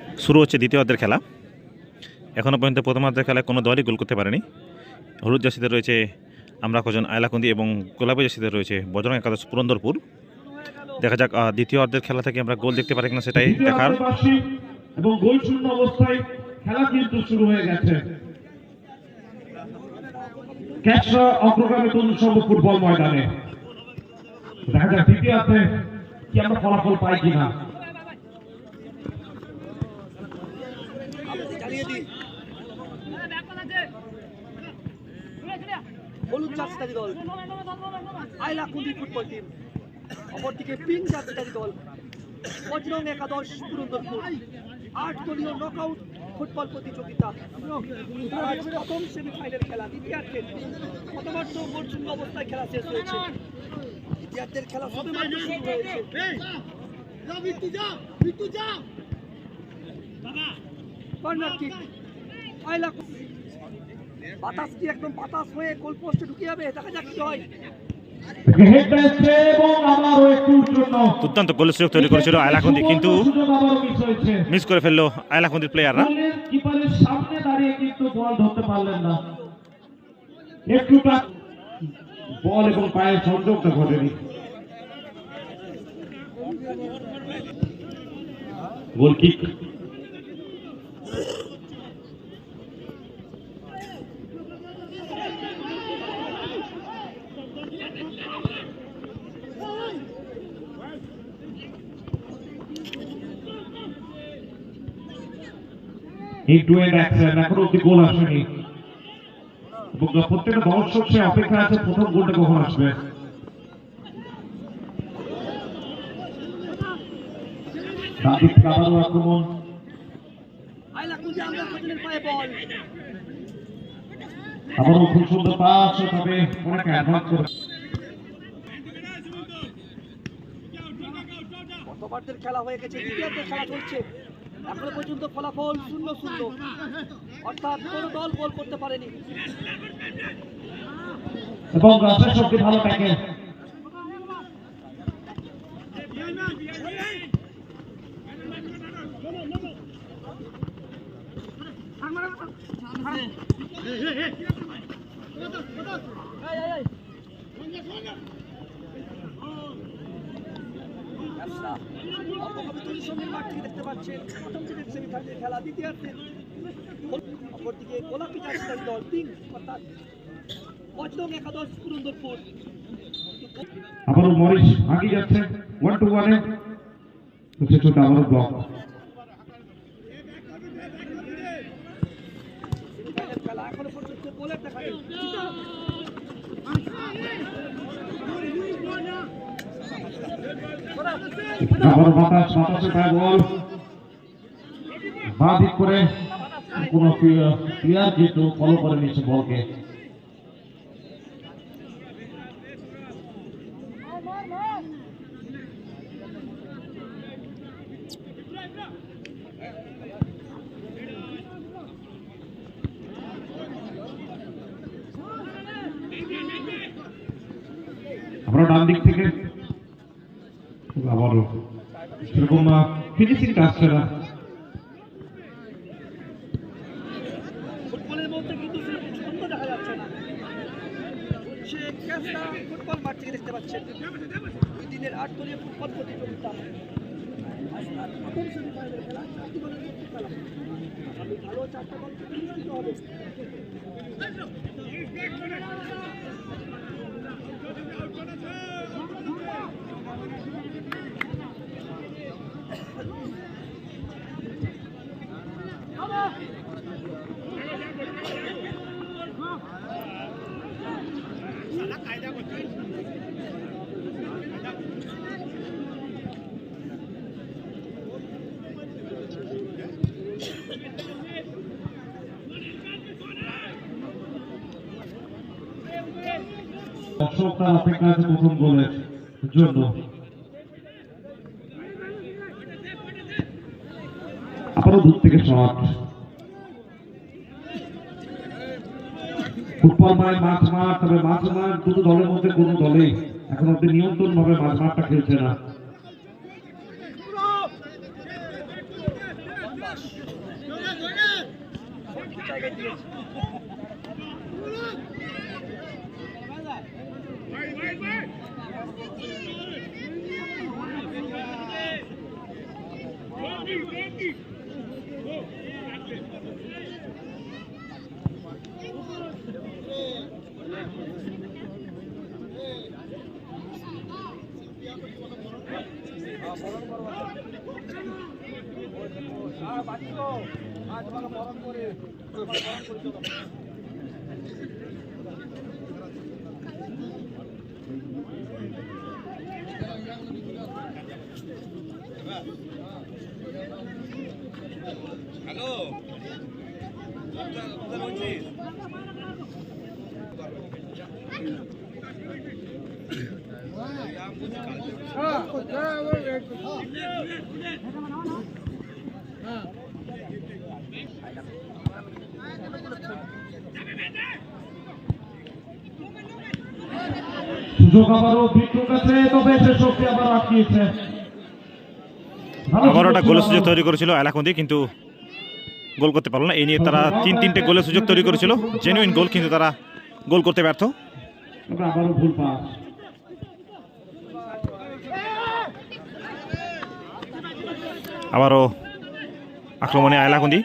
শুরু হচ্ছে দ্বিতীয় অর্ধের খেলা। এখনও পর্যন্ত প্রথম অর্ধের খেলায় কোনো দলই গোল করতে পারেনি। হলুদ জার্সিতে রয়েছে আমরা কজন আয়লাকুন্দি এবং গোলাপি জার্সিতে রয়েছে বজরং একাদশ পুরন্দরপুর। দেখা যাক দ্বিতীয় অর্ধের খেলা থেকে আমরা গোল দেখতে পারি কিনা সেটাই দেখার। এবং গোল শূন্য অবস্থায় খেলা কিন্তু শুরু হয়ে গেছে। ক্যাচরা অগ্রগামী তরুণ সংঘ ফুটবল ময়দানে। দেখা যাক দ্বিতীয়ার্ধে কি আমরা ফলাফল পাই কিনা। হলুদ জার্সিধারী দল। আইলা কুন্দি ফুটবল টিম। অপরদিকে পিঙ্ক জার্সিধারী দল। বজরং একাদশ, পুরন্দরপুর। আট দলীয় নকআউট ফুটবল প্রতিযোগিতা। প্রথম সেমিফাইনাল খেলা দ্বিতীয়ার্ধের প্রথমার্ধ শূন্য অবস্থায় খেলা শেষ হয়েছে। দ্বিতীয়ার্ধের খেলা সবেমাত্র শুরু হয়েছে। Corner kick. আইলা বাতাস কি একদম বাতাস হয়ে গোল পোস্টে ঢুকে যাবে? দেখা যাক কি হয়। দুর্দান্ত গোলের সুযোগ তৈরি করেছিল আয়লাকুন্দি কিন্তু মিস করে ফেলল। আয়লাকুন্দির প্লেয়াররা কিপারের সামনে দাঁড়িয়ে কিন্তু বল ধরতে পারলেন না। একটুটা বল এবং পায়ের সংযোগটা ঘটেনি। গোল কিক এই টু এন্ড অ্যাকশন এখনও অব্দি গোল আসেনি। এবং প্রত্যেকটা দর্শক সে অপেক্ষা আছে, প্রথম গোলটা কখন আসবে? আক্রমণ। অনেক অ্যাডভান্স খেলা হয়ে গেছে? খেলা চলছে। এখনও পর্যন্ত ফলাফল শূন্য শূন্য। অর্থাৎ কোনো দল গোল করতে পারেনি। এবং রাশের শক্তি ভালো থাকে ব্যবসা অপকবি থেকে দেখতে পাচ্ছেন। প্রথম দিনের সেমিফাইনাল খেলা দ্বিতীয়ার্ধে। অপরদিকে গোলাপি জার্সিধারী দল তিন অর্থাৎ বজরং একাদশ পুরন্দরপুর। আবারও মরিস আগিয়ে যাচ্ছে। ওয়ান টু ওয়ানে সে ছোট আবারও ব্লক খেলা এখনও পর্যন্ত গোলের দেখা আবার বাতাস বাতাসে বল বা দিক করে কোন করে নিচ্ছে বলকে। আমরা ডান দিক থেকে আবারও সেরকম ফিনিশিংটা আসছে না ফুটবলের মধ্যে কিন্তু সেরকম ছন্দ দেখা যাচ্ছে না। সে ক্যাচটা ফুটবল মাঠ থেকে দেখতে পাচ্ছেন দুই দিনের আট দলীয় ফুটবল প্রতিযোগিতা। আজ তার প্রথম সেমিফাইনাল খেলা চারটি দলের মধ্যে খেলা আগামী ভালো চারটা দল প্রতিযোগিত হবে দর্শকরা অপেক্ষা আছে প্রথম গোলের জন্য আবারও দূর থেকে শট ফুটবল মানে মাছ তবে মাছ মাঠ দুটো দলের মধ্যে কোনো দলেই এখন নিয়ন্ত্রণ ভাবে মাছ মাঠটা খেলছে না Ah, batido. পাস সঠিক জায়গায় দিয়েছে সুযোগ আবারও কাছে তবে সে শক্তি আবার আটকিয়েছে। আবারও একটা গোলের সুযোগ তৈরি করেছিল এলাকুন্দি কিন্তু গোল করতে পারল না। এই নিয়ে তারা তিন তিনটে গোলের সুযোগ তৈরি করেছিল। জেনুইন গোল কিন্তু তারা গোল করতে ব্যর্থ। আবারও ভুল পাস। আবারও আক্রমণে আয়লাকুন্দি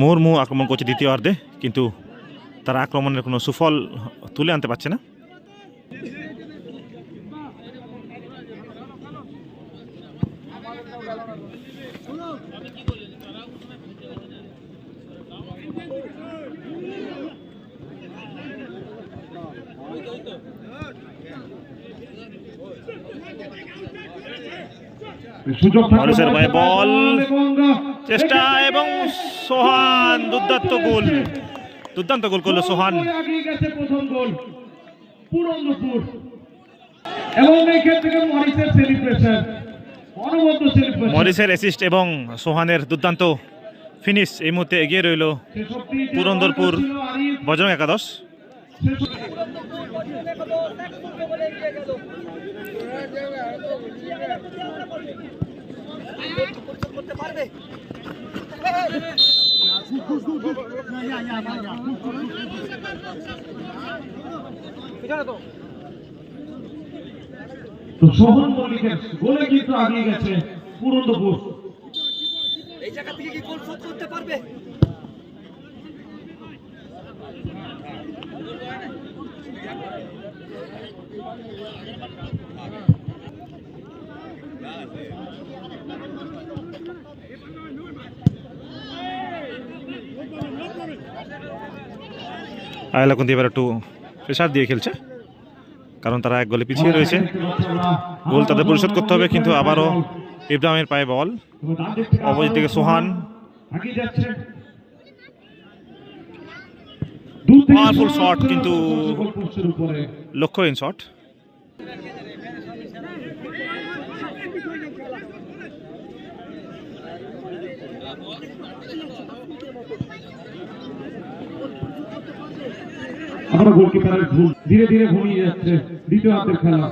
মুহুর্মুহু আক্রমণ করছে দ্বিতীয় অর্ধে, কিন্তু তারা আক্রমণের কোনো সুফল তুলে আনতে পারছে না। মরিসের পায়ে বল। চেষ্টা এবং সোহান দুর্দান্ত গোল। দুর্দান্ত গোল করল সোহান। প্রথম গোল। পুরন্দপুর। এবং এই ক্ষেত্রে মরিসের সেলিব্রেশন অনবদ্য সেলিব্রেশন মরিসের অ্যাসিস্ট এবং সোহানের দুর্দান্ত ফিনিশ এই মুহূর্তে এগিয়ে রইল পুরন্দরপুর বজরং একাদশ। করতে পারবে তো। তো সোহন মল্লিকের গোলে কিন্তু আগিয়ে গেছে পুরন্দপুর। এই জায়গা থেকে কি গোল শোধ করতে পারবে? আয়লাকুন্দি এবার একটু প্রেশার দিয়ে খেলছে। কারণ তারা এক গোলে পিছিয়ে রয়েছে। গোল তাদের পরিশোধ করতে হবে কিন্তু আবারও ইব্রাহিমের পায়ে বল। অপোজিট থেকে সোহান। Shot, তুলে কিন্তু- লক্ষ্যহীন শট আবার গোলকিপারের ভুল। ধীরে ধীরে ঘুমিয়ে যাচ্ছে দ্বিতীয় হাতের খেলা।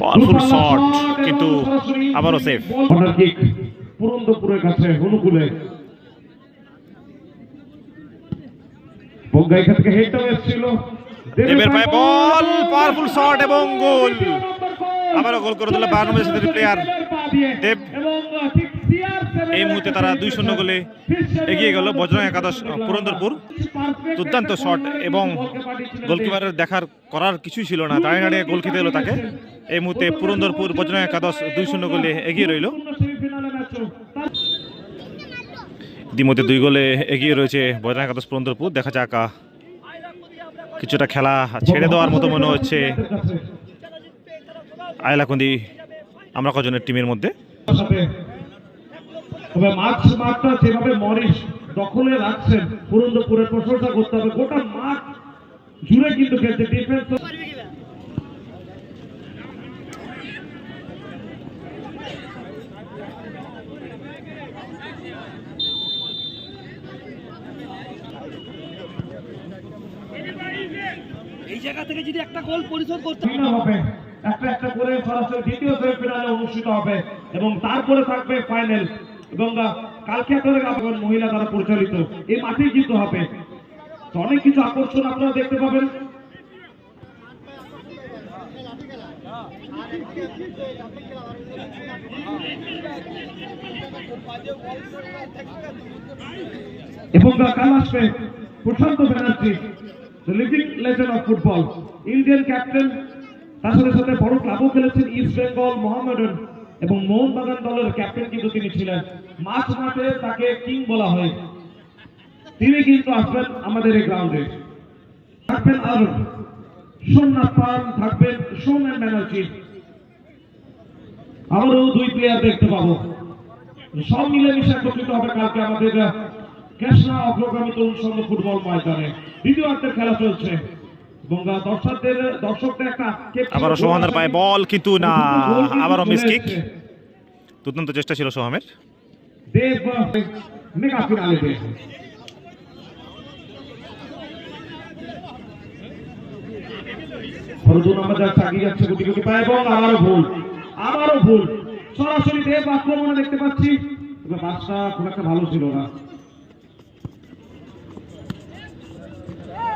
পাওয়ারফুল শট কিন্তু আবারও সেফ কর্নার কিক পুরন্দপুরের কাছে অনুকূলে। বঙ্গা এখান থেকে হেডটাও এসেছিল। দেবের পায়ে বল পাওয়ারফুল শট এবং গোল। আবারও গোল করে দিল বারো প্লেয়ার দেব। এই মুহূর্তে তারা দুই শূন্য গোলে এগিয়ে গেল। বজরং একাদশ পুরন্দরপুর। দুর্দান্ত শট এবং গোলকিপারের দেখার করার কিছুই ছিল না। দাঁড়িয়ে দাঁড়িয়ে গোল খেতে এলো তাকে। এই মুহূর্তে পুরন্দরপুর বজরং একাদশ দুই শূন্য গোলে এগিয়ে রইল। ইতিমধ্যে দুই গোলে এগিয়ে রয়েছে বজরং একাদশ পুরন্দরপুর। দেখা যাক কিছুটা খেলা ছেড়ে দেওয়ার মতো মনে হচ্ছে আয়লাকুন্দি আমরা কজনের টিমের মধ্যে। তবে মাঠ মাঠটা যেভাবে মরিস দখলে রাখছেন পুরন্দপুরের প্রশংসা করতে হবে। গোটা মাঠ জুড়ে কিন্তু খেলছে ডিফেন্স এই জায়গা থেকে যদি একটা গোল পরিশোধ করতে হবে। একটা একটা করে সরাসরি দ্বিতীয় সেমিফাইনালে অনুষ্ঠিত হবে এবং তারপরে থাকবে ফাইনাল এবং কালকে আপনার মহিলা দ্বারা পরিচালিত। এই মাঠেই কিন্তু হবে। তো অনেক কিছু আকর্ষণ আপনারা দেখতে পাবেন। এবং কাল আসবে Prasanta Banerjee living legend of football Indian captain তার সাথে সাথে বড় ক্লাবও খেলেছেন ইস্ট বেঙ্গল মোহামেডান এবং মোহনবাগান দলের ক্যাপ্টেন কিন্তু তিনি ছিলেন। মাঝ মাঠে তাকে কিং বলা হয়। তিনি কিন্তু আসবেন আমাদের এই গ্রাউন্ডে। থাকবেন আরও সোমনাথ পান থাকবেন, সৌমেন ব্যানার্জি। আবারও দুই প্লেয়ার দেখতে পাবো। সব মিলেমিশে একত্রিত হবে কালকে আমাদের কৃষ্ণা অগ্রগামী তরুণ সংঘ ফুটবল ময়দানে। দ্বিতীয় খেলা চলছে। আবারও সোহানের পায়ে বল কিন্তু না আবারও মিস কিক দুর্দান্ত চেষ্টা ছিল সোহামের। সরাসরি দেব আক্রমণে দেখতে পাচ্ছি। খুব একটা ভালো ছিল না।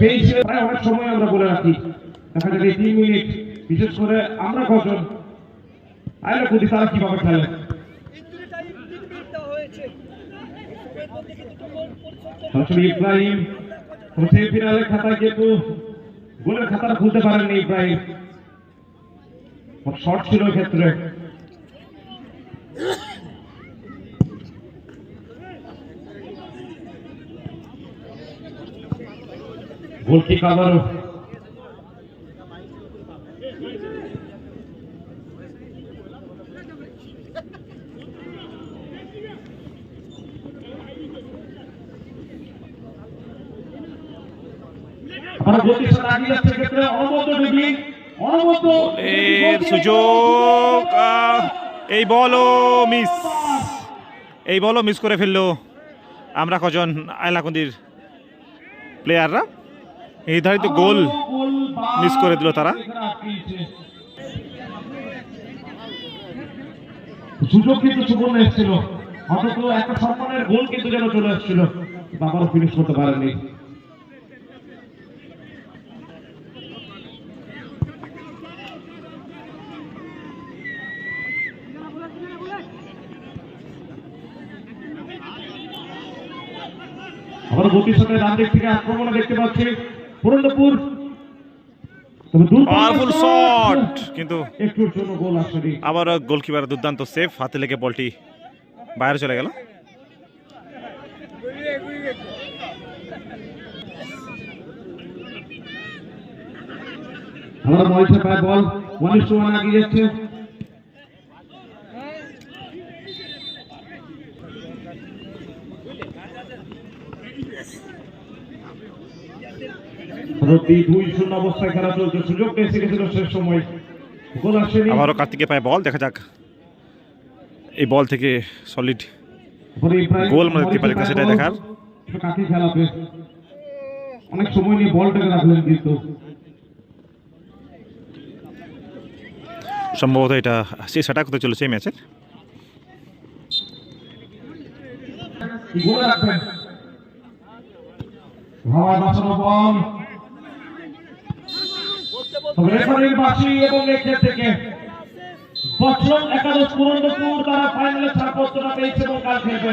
পেয়েছিল প্রায় অনেক সময় আমরা বলে রাখি। দেখা যাবে তিন মিনিট, বিশেষ করে আমরা কজন। আইলা কুটি, তারা কীভাবে খেলে? দেওয়া হয়েছে এর মধ্যে কিন্তু ইব্রাহিম গোলের খাতাটা খুলতে পারেননি ইব্রাহিম। শর্ট ছিল ক্ষেত্রে গোল কিক আবারও আমরা গতির সাথে আগিয়ে যাচ্ছে ক্ষেত্রে অনবদ্য ড্রিবলিং এর সুযোগ এই বলও মিস এই বলও মিস করে ফেলল। আমরা কজন আয়লাকুন্দির প্লেয়াররা নির্ধারিত গোল মিস করে দিল তারা। সুযোগ কিন্তু এসেছিল। একটা সম্মানের গোল কিন্তু যেন চলে এসেছিল। বাবারও ফিনিশ করতে পারেনি আবার গতির সাথে ডান দিক থেকে আক্রমণে দেখতে পাচ্ছি। পুরন্দপুর পাওয়ারফুল শট কিন্তু আবার গোলকিপার দুর্দান্ত সেফ হাতে লেগে বলটি বাইরে চলে গেল। বল ওয়ান টু ওয়ান আগিয়ে যাচ্ছে। রবি দুই শূন্য অবস্থায় খেলা চলছে। সুযোগ এসে গেছিল শেষ সময়। গোল আসেনি আবারও কার্তিকে পায় বল দেখা যাক। এই বল থেকে সলিড গোল আমরা দেখতে পারি না, সেটাই দেখার। খেলাবে অনেক সময় নিয়ে বলটাকে রাখলেন কিন্তু। সম্ভবত এটা শেষ অ্যাটাক হতে চলেছে এই ম্যাচের গোল রাখবেন বাঁচানো বল। রেফারির বাসি এবং এক্ষেত্রে থেকে বছর একাদশ পুরন্দপুর তারা ফাইনালে ছাড়পত্রটা পেয়েছে এবং কাল খেলবে।